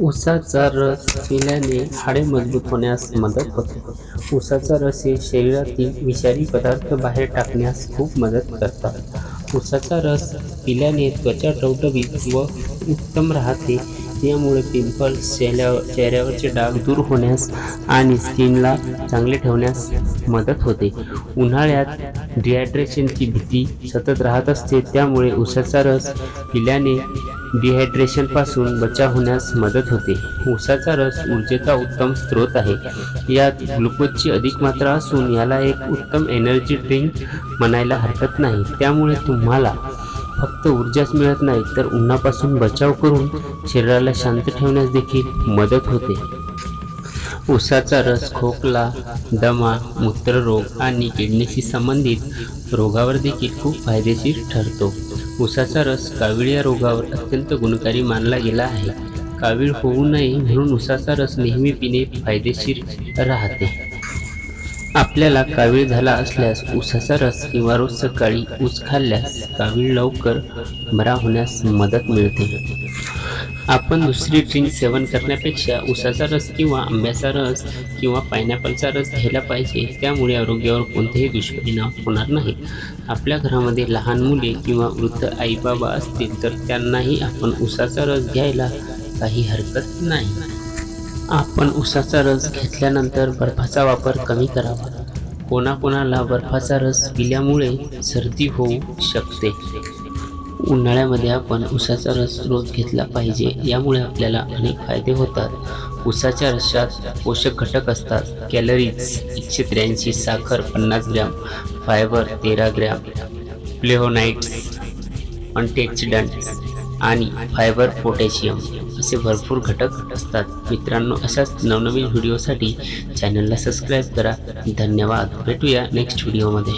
उसाचा रस पिल्याने हाडे मजबूत होण्यास मदत होते. उसाचा रस हे शरीरातील विषारी पदार्थ बाहेर टाकण्यास खूप मदत करतात. उसाचा रस पिल्याने त्वचा टवटवीत व उत्तम राहते. यामुळे पिंपल्स चेहऱ्यावर चेहऱ्यावरचे डाग दूर होण्यास आणि स्किनला चांगले ठेवण्यास मदत होते. उन्हाळ्यात डिहायड्रेशनची भीती सतत राहत असते. त्यामुळे उसाचा रस पिल्याने डिहायड्रेशनपासून बचाव होण्यास मदत होते. उसाचा रस ऊर्जेचा उत्तम स्रोत आहे. यात ग्लुकोजची अधिक मात्रा असून याला एक उत्तम एनर्जी ड्रिंक म्हणायला हरकत नाही. त्यामुळे तुम्हाला फक्त ऊर्जाच मिळत नाही तर उन्हापासून बचाव करून शरीराला शांत ठेवण्यास देखील मदत होते. उसाचा रस खोकला दमा मूत्ररोग आणि किडनीशी संबंधित रोगावर देखील खूप फायदेशीर ठरतो. उसाचा रस कावीळ या रोगावर अत्यंत गुणकारी मानला गेला आहे. कावीळ होऊ नये म्हणून उसाचा रस नेहमी पिणे फायदेशीर राहते. आपल्याला कावीळ झाला असल्यास ऊसाचा रस किंवा रोज सकाळी ऊस खाल्ल्यास कावीळ लवकर बरा होण्यास मदत मिळते. आपण दुसरी ड्रिंक सेवन करण्यापेक्षा उसाचा रस किंवा आंब्याचा रस किंवा पायनॅपलचा रस घ्यायला पाहिजे त्यामुळे आरोग्यावर कोणतेही दुष्परिणाम होणार नाही आपल्या घरामध्ये लहान मुले किंवा वृद्ध आई बाबा असतील तर त्यांनाही आपण उसाचा रस घ्यायला काही हरकत नाही. आपण उसाचा रस घेतल्यानंतर बर्फाचा वापर कमी करावा. कोणाकोणाला बर्फाचा रस पिल्यामुळे सर्दी होऊ शकते. उन्हाळ्यामध्ये आपण उसाचा रस रोज घेतला पाहिजे यामुळे आपल्याला अनेक फायदे होतात. उसाच्या रसात पोषक घटक असतात. कॅलरीज एकशे त्र्याऐंशी साखर पन्नास ग्रॅम फायबर तेरा ग्रॅम प्लेहोनाईट्स अँटीऑक्सिडंट्स आणि फायबर पोटॅशियम असे भरपूर घटक असतात. मित्रांनो अशाच नवनवीन व्हिडिओसाठी चॅनलला सबस्क्राईब करा. धन्यवाद. भेटूया नेक्स्ट व्हिडिओमध्ये.